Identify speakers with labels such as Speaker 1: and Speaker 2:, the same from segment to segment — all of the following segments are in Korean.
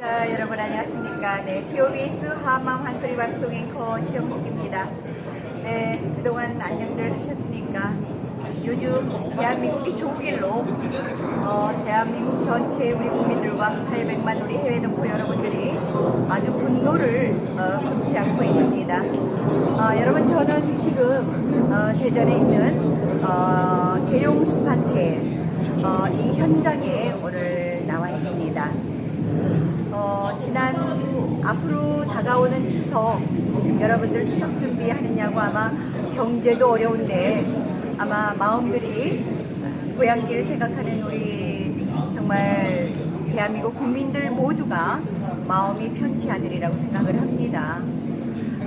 Speaker 1: 자, 여러분 안녕하십니까. 네, TOBS 하암마음 한소리 방송 앵커 최영숙입니다. 네, 그동안 안녕들 하셨습니까? 요즘 대한민국이 조국일로 어, 대한민국 전체 우리 국민들과 800만 우리 해외 동포 여러분들이 아주 분노를 어, 금치 않고 있습니다. 어, 여러분 저는 지금 어, 대전에 있는 어, 대용 스파텔 어, 이 현장에 오늘 나와 있습니다. 어, 지난 앞으로 다가오는 추석 여러분들 추석 준비하느냐고 아마 경제도 어려운데 아마 마음들이 고향길 생각하는 우리 정말 대한민국 국민들 모두가 마음이 편치 않으리라고 생각을 합니다.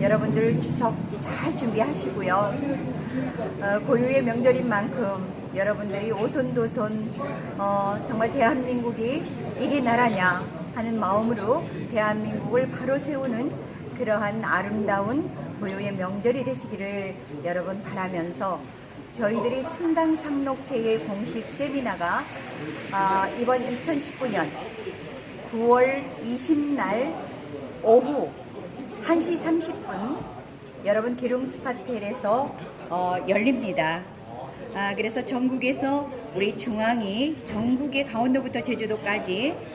Speaker 1: 여러분들 추석 잘 준비하시고요. 어, 고유의 명절인 만큼 여러분들이 오손도손 어, 정말 대한민국이 이게 나라냐 하는 마음으로 대한민국을 바로 세우는 그러한 아름다운 고유의 명절이 되시기를 여러분 바라면서 저희들이 춘당 상록회의 공식 세미나가 아, 이번 2019년 9월 20날 오후 1시 30분 여러분 계룡 스파텔에서 어, 열립니다. 아, 그래서 전국에서 우리 중앙이 전국의 강원도부터 제주도까지 아,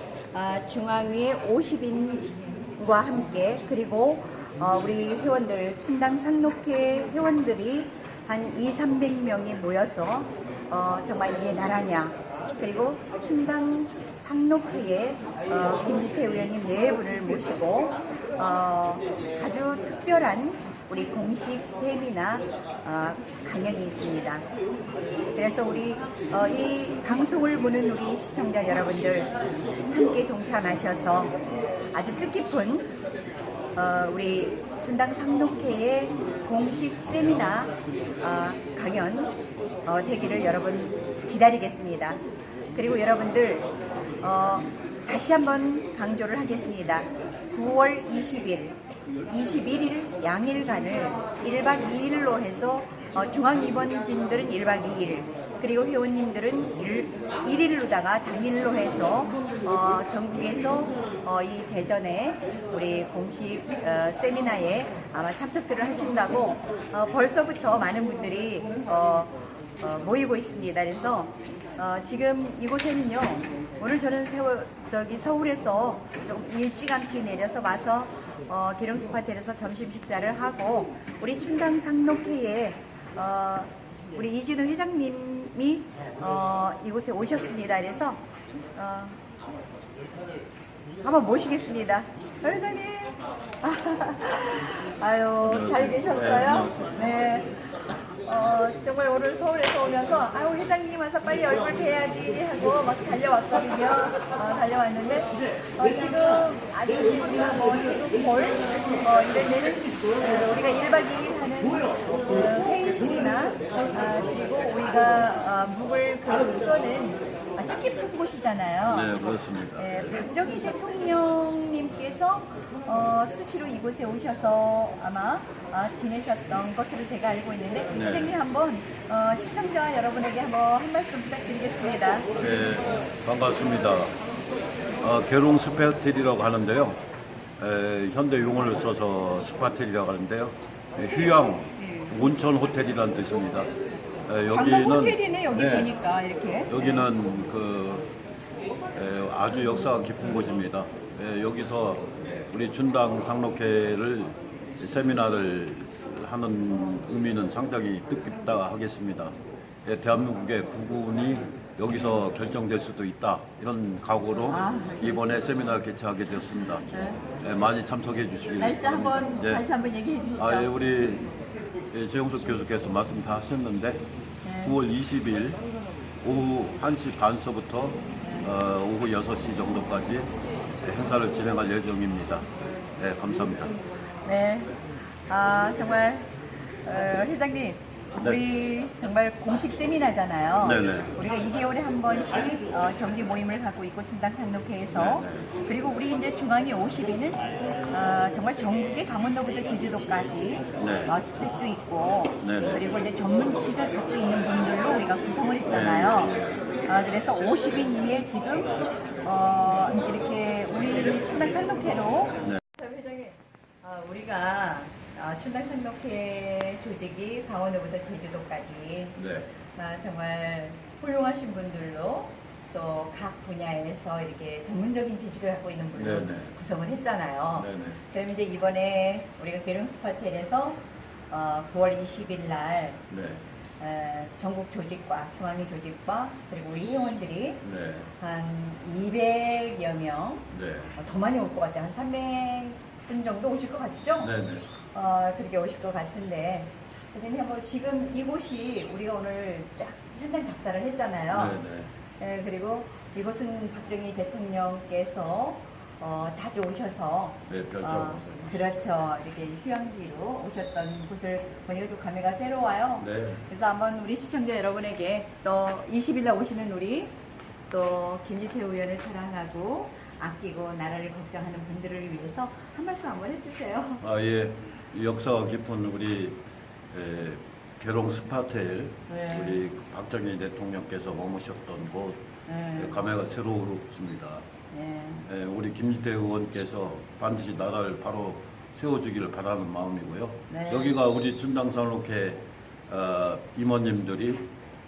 Speaker 1: 중앙위의 50인과 함께 그리고 어, 우리 회원들 춘당 상록회 회원들이 한 2, 300명이 모여서 어, 정말 이게 나라냐. 그리고 춘당 상록회의 어, 김기태 의원님 네 분을 모시고 어, 아주 특별한 우리 공식 세미나 어, 강연이 있습니다. 그래서 우리 어, 이 방송을 보는 우리 시청자 여러분들 함께 동참하셔서 아주 뜻깊은 어, 우리 준당 상록회의 공식 세미나 어, 강연 어, 되기를 여러분 기다리겠습니다. 그리고 여러분들 어, 다시 한번 강조를 하겠습니다. 9월 20일, 21일 양일간을 1박 2일로 해서 어, 중앙입원진들은 1박 2일, 그리고 회원님들은 일, 1일로다가 당일로 해서 어, 전국에서 어, 이 대전에 우리 공식 어, 세미나에 아마 참석들을 하신다고 어, 벌써부터 많은 분들이 어, 어, 모이고 있습니다. 그래서 어, 지금 이곳에는요. 오늘 저는 세월, 저기 서울에서 좀 일찌감치 내려서 와서 어, 계룡 스 파텔에서 점심 식사를 하고 우리 춘당 상록회에 어, 우리 이진우 회장님이 어, 이곳에 오셨습니다. 그래서 어, 한번 모시겠습니다. 조 회장님. 아유, 잘 계셨어요? 네. 어, 정말 오늘 서울에서 오면서, 아유, 회장님 와서 빨리 얼굴 뵈야지 하고 막 달려왔거든요. 어, 달려왔는데, 어, 지금 우리가 뭐, 볼, 어, 이런 데는 어, 우리가 1박 2일 하는 그 회의실이나, 아, 그리고 우리가 어, 묵을 그 숙소는 아, 뜻깊은 곳이잖아요.
Speaker 2: 네, 그렇습니다.
Speaker 1: 네, 박정희 대통령님께서 어, 수시로 이곳에 오셔서 아마 어, 지내셨던 것으로 제가 알고 있는데
Speaker 2: 네.
Speaker 1: 회장님 한번 어, 시청자 여러분에게 한번 한 말씀 부탁드리겠습니다.
Speaker 2: 네, 반갑습니다. 어, 계룡 스파텔이라고 하는데요. 에, 현대 용어를 써서 스파텔이라고 하는데요. 에, 휴양 온천 호텔이라는 뜻입니다. 에,
Speaker 1: 방콕 호텔이네 여기 보니까 이렇게.
Speaker 2: 여기는 그 에, 아주 역사가 깊은 곳입니다. 에, 여기서 우리 준당 상록회를 세미나를 하는 의미는 상당히 뜻깊다 하겠습니다. 예, 대한민국의 구군이 여기서 결정될 수도 있다 이런 각오로
Speaker 1: 아.
Speaker 2: 이번에 세미나 개최하게 되었습니다. 예, 많이 참석해 주시기
Speaker 1: 날짜 한번.
Speaker 2: 예.
Speaker 1: 다시 한번 얘기해 주시죠.
Speaker 2: 아, 예, 우리 예, 최영숙 교수께서 말씀 다 하셨는데
Speaker 1: 네.
Speaker 2: 9월 20일 오후 1시 반서부터 어, 오후 6시 정도까지 행사를 진행할 예정입니다. 네, 감사합니다.
Speaker 1: 네. 아 정말 어, 회장님. 우리 정말 공식 세미나잖아요.
Speaker 2: 네네.
Speaker 1: 우리가 2개월에 한 번씩 어, 정기 모임을 갖고 있고 중당 상록회에서. 그리고 우리 이제 중앙이 50위는 어, 정말 전국의 강원도부터 제주도까지
Speaker 2: 네.
Speaker 1: 어, 스펙도 있고
Speaker 2: 네네.
Speaker 1: 그리고 이제 전문 지식을 갖고 있는 분들로 우리가 구성을 했잖아요. 아, 그래서 50인 위에 지금 어, 이렇게 우리 춘당 상록회로
Speaker 2: 네.
Speaker 1: 회장님, 어, 우리가 어, 춘당 상록회 조직이 강원도부터 제주도까지
Speaker 2: 네.
Speaker 1: 아, 정말 훌륭하신 분들로 또 각 분야에서 이렇게 전문적인 지식을 갖고 있는 분로
Speaker 2: 네네.
Speaker 1: 구성을 했잖아요.
Speaker 2: 네네.
Speaker 1: 그럼 이제 이번에 우리가 계룡 스파텔에서 어, 9월 20일 날
Speaker 2: 네.
Speaker 1: 어, 전국 조직과 중앙위 조직과 그리고 우리 회원들이
Speaker 2: 네.
Speaker 1: 한 200여 명,
Speaker 2: 네.
Speaker 1: 어, 더 많이 올 것 같아요. 한 300분 정도 오실 것 같죠?
Speaker 2: 네네.
Speaker 1: 어, 그렇게 오실 것 같은데, 선생님 한번 지금 이곳이 우리가 오늘 쫙 현장 답사를 했잖아요.
Speaker 2: 네네.
Speaker 1: 예, 그리고 이곳은 박정희 대통령께서 어, 자주 오셔서
Speaker 2: 네, 별점.
Speaker 1: 어, 그렇죠. 이렇게 휴양지로 오셨던 곳을 보니까 또 감회가 새로워요.
Speaker 2: 네.
Speaker 1: 그래서 한번 우리 시청자 여러분에게 또 20일 날 오시는 우리 또 김지태 의원을 사랑하고 아끼고 나라를 걱정하는 분들을 위해서 한 말씀 한번 해주세요.
Speaker 2: 아, 예. 역사가 깊은 우리 에, 계룡 스파텔
Speaker 1: 네.
Speaker 2: 우리 박정희 대통령께서 머무셨던 곳
Speaker 1: 네.
Speaker 2: 감회가 새롭습니다.
Speaker 1: 네.
Speaker 2: 에, 우리 김지태 의원께서 반드시 나라를 바로 세워주기를 바라는 마음이고요.
Speaker 1: 네.
Speaker 2: 여기가 우리 준당산록회 어, 임원님들이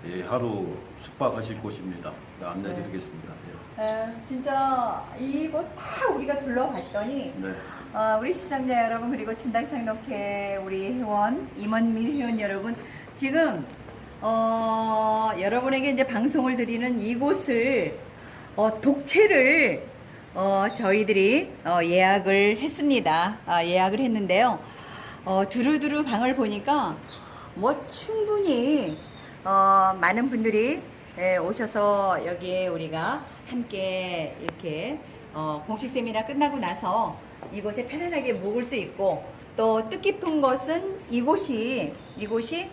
Speaker 2: 예, 하루 숙박하실 곳입니다. 네, 안내드리겠습니다.
Speaker 1: 에, 진짜 이곳 다 우리가 둘러봤더니
Speaker 2: 네.
Speaker 1: 어, 우리 시청자 여러분 그리고 춘당상록회 우리 회원 임원민 회원 여러분 지금 어, 여러분에게 이제 방송을 드리는 이곳을 어, 독채를 어, 저희들이 어, 예약을 했습니다. 아, 예약을 했는데요. 어, 두루두루 방을 보니까 뭐 충분히 어, 많은 분들이 예, 오셔서 여기에 우리가 함께 이렇게 어, 공식 세미나 끝나고 나서 이곳에 편안하게 묵을 수 있고 또 뜻깊은 것은 이곳이 이곳이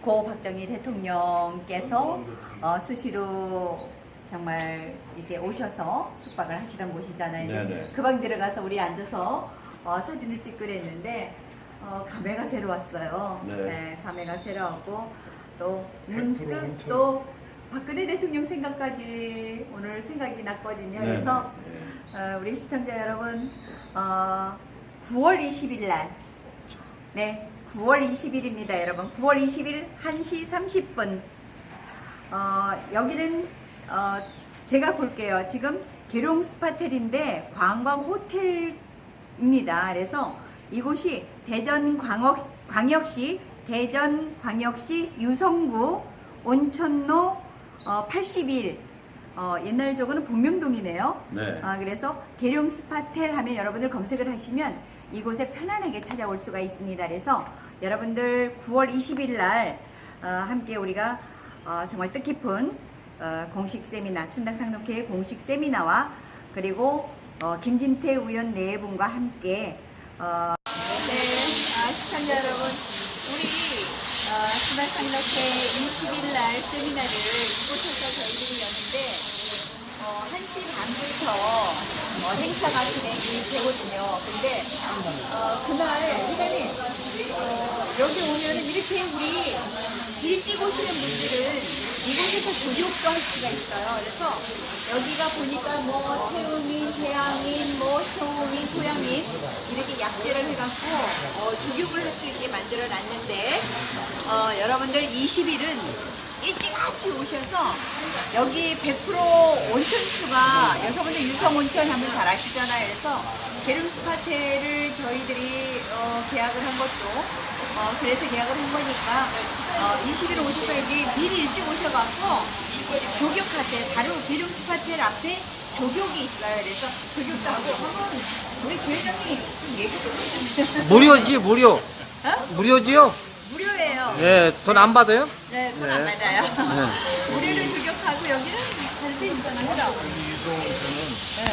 Speaker 1: 고 박정희 대통령께서 어, 수시로 정말 이렇게 오셔서 숙박을 하시던 곳이잖아요. 이제
Speaker 2: 네네.
Speaker 1: 그방 들어가서 우리 앉아서 어, 사진을 찍고 그랬는데 어, 감회가 새로웠어요.
Speaker 2: 네.
Speaker 1: 감회가 새로웠고 또 문득
Speaker 3: 100% 온천.
Speaker 1: 또 박근혜 대통령 생각까지 오늘 생각이 났거든요.
Speaker 2: 네.
Speaker 1: 그래서
Speaker 2: 네.
Speaker 1: 어, 우리 시청자 여러분 어, 9월 20일 날 네, 9월 20일입니다, 여러분. 9월 20일 1시 30분. 어, 여기는 어, 제가 볼게요. 지금 계룡 스파텔인데 관광 호텔입니다. 그래서 이곳이 대전 광역, 광역시 대전 광역시 유성구 온천로 어, 81 어, 옛날 저거는 복명동이네요.
Speaker 2: 네.
Speaker 1: 아, 그래서 계룡 스파텔 하면 여러분들 검색을 하시면 이곳에 편안하게 찾아올 수가 있습니다. 그래서 여러분들 9월 20일 날 어, 함께 우리가 어, 정말 뜻깊은 어, 공식 세미나 춘당 상록회 공식 세미나와 그리고 어, 김진태 의원 네 분과 함께 어, 네, 아, 시청자 여러분, 우리 어, 춘당 상록회 20일 날 세미나를 이곳에서 저희들이 여는데 어, 1시 반부터 어, 행사가 진행이 되거든요. 근데 어, 그날 회장님 어, 여기 오면 이렇게 우리 일찍 오시는 분들은 이곳에서 조력도 할 수가 있어요. 그래서 여기가 보니까 뭐 태음인, 태양인, 뭐 소음인, 소양인 이렇게 약재를 해갖고 어, 조육을 할 수 있게 만들어 놨는데 어, 여러분들 20일은 일찍 같이 오셔서 여기 100% 온천수가 여성분들 유성온천 하면 잘 아시잖아요. 그래서 게름 스파테를 저희들이 어, 계약을 한 것도 어, 그래서 계약을 한 거니까 어, 20일 오셔서 여기 미리 일찍 오셔갖고 조격하세요. 바로 게름 스파텔 앞에 조격이 있어요. 그래서 조격도 하고 한번 우리 부회장님 좀 얘기 좀 해주세요.
Speaker 3: 무료지 무료
Speaker 1: 어?
Speaker 3: 무료지요?
Speaker 1: 예,
Speaker 3: 돈안 받아요?
Speaker 1: 네, 돈안
Speaker 3: 네.
Speaker 1: 받아요.
Speaker 3: 네.
Speaker 1: 우리를 조격하고 여기는 단체 인터넷이죠.
Speaker 4: 이소온천은
Speaker 1: 네.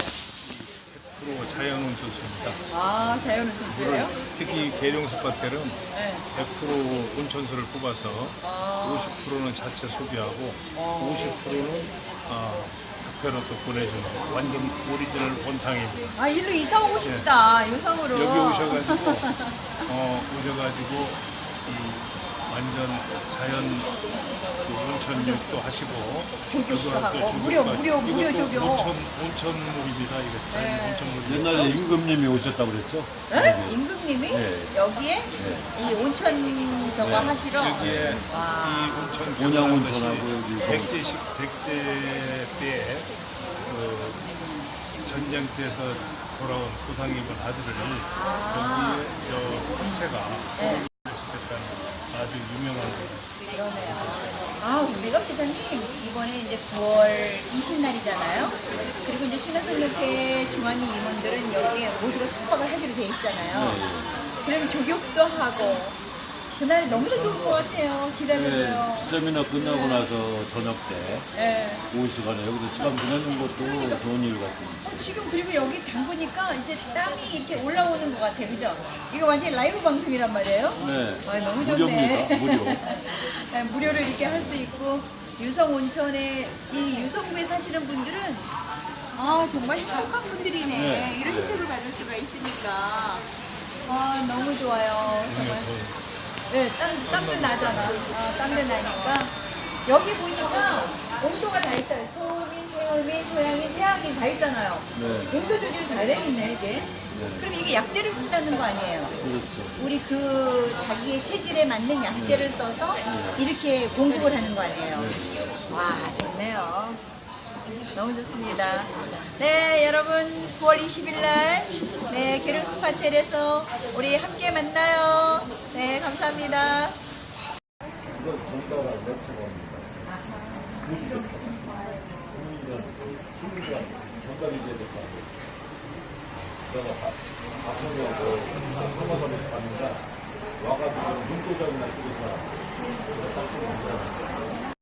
Speaker 4: 프로 자연 온천수입니다.
Speaker 1: 아, 좋으세요?
Speaker 4: 특히 계룡 스파텔은
Speaker 1: 네.
Speaker 4: 100% 온천수를 뽑아서
Speaker 1: 아.
Speaker 4: 50%는 자체 소비하고 50%는 어, 특별로 또 보내주는 완전 오리지널 원탕입니다.
Speaker 1: 아, 일로 이사 오고 싶다. 요성으로.
Speaker 4: 여기 오셔가지고 어, 오셔가지고 이 완전 자연 그 온천浴도 하시고 그거
Speaker 5: 하고,
Speaker 4: 또
Speaker 5: 무료, 무료,
Speaker 4: 하시고.
Speaker 5: 무료
Speaker 4: 이것도
Speaker 5: 조격.
Speaker 4: 온천 온천물입니다. 이거 자연
Speaker 5: 네.
Speaker 4: 온천물.
Speaker 2: 옛날에 임금님이 오셨다고 그랬죠?
Speaker 1: 응? 임금님이
Speaker 2: 네.
Speaker 1: 여기에 이 온천 저거 하시러
Speaker 4: 여기에 이 온천
Speaker 2: 온양 온천하고 여기
Speaker 4: 백제식 백제 때 그 전쟁터에서 돌아온 부상 입은 아들을 여기에 저 형체가 아주 유명한
Speaker 1: 아, 우리가 회장님 이번에 이제 9월 20날이잖아요. 그리고 이제 춘하성역회 중앙위 임원들은 여기에 모두가 숙박을 하기로 돼 있잖아요. 그럼 조격도 하고 그날 너무나 좋을 것 같아요. 기다려줘요.
Speaker 2: 네, 세미나 끝나고 나서 저녁 때
Speaker 1: 네.
Speaker 2: 오후 시간에 여기서 시간 보내는 것도 좋은 일 같습니다.
Speaker 1: 어, 지금 그리고 여기 담그니까 이제 땀이 이렇게 올라오는 것 같아요. 그죠? 이거 완전히 라이브 방송이란 말이에요.
Speaker 2: 네,
Speaker 1: 아, 너무 좋네.
Speaker 2: 무료입니다. 무료.
Speaker 1: 네, 무료를 이렇게 할 수 있고 유성 온천에 이 유성구에 사시는 분들은 아 정말 행복한 분들이네.
Speaker 2: 네.
Speaker 1: 이런
Speaker 2: 네.
Speaker 1: 혜택을 받을 수가 있으니까 아 너무 좋아요. 정말. 네, 땀, 땀도 나잖아. 아, 땀도 나니까. 여기 보니까 온도가 다 있어요. 소민, 태음인, 소양인, 태양인 다 있잖아요.
Speaker 2: 네.
Speaker 1: 온도 조절 잘 되겠네, 이게. 그럼 이게 약재를 쓴다는 거 아니에요?
Speaker 2: 그렇죠.
Speaker 1: 우리 그 자기의 체질에 맞는 약재를 써서 이렇게 공급을 하는 거 아니에요? 와, 좋네요. 너무 좋습니다. 네, 여러분 9월 20일 날 네, 게르스 파텔에서 우리 함께 만나요. 네, 감사합니다.
Speaker 2: 와가지고 눈도장이나 찍어서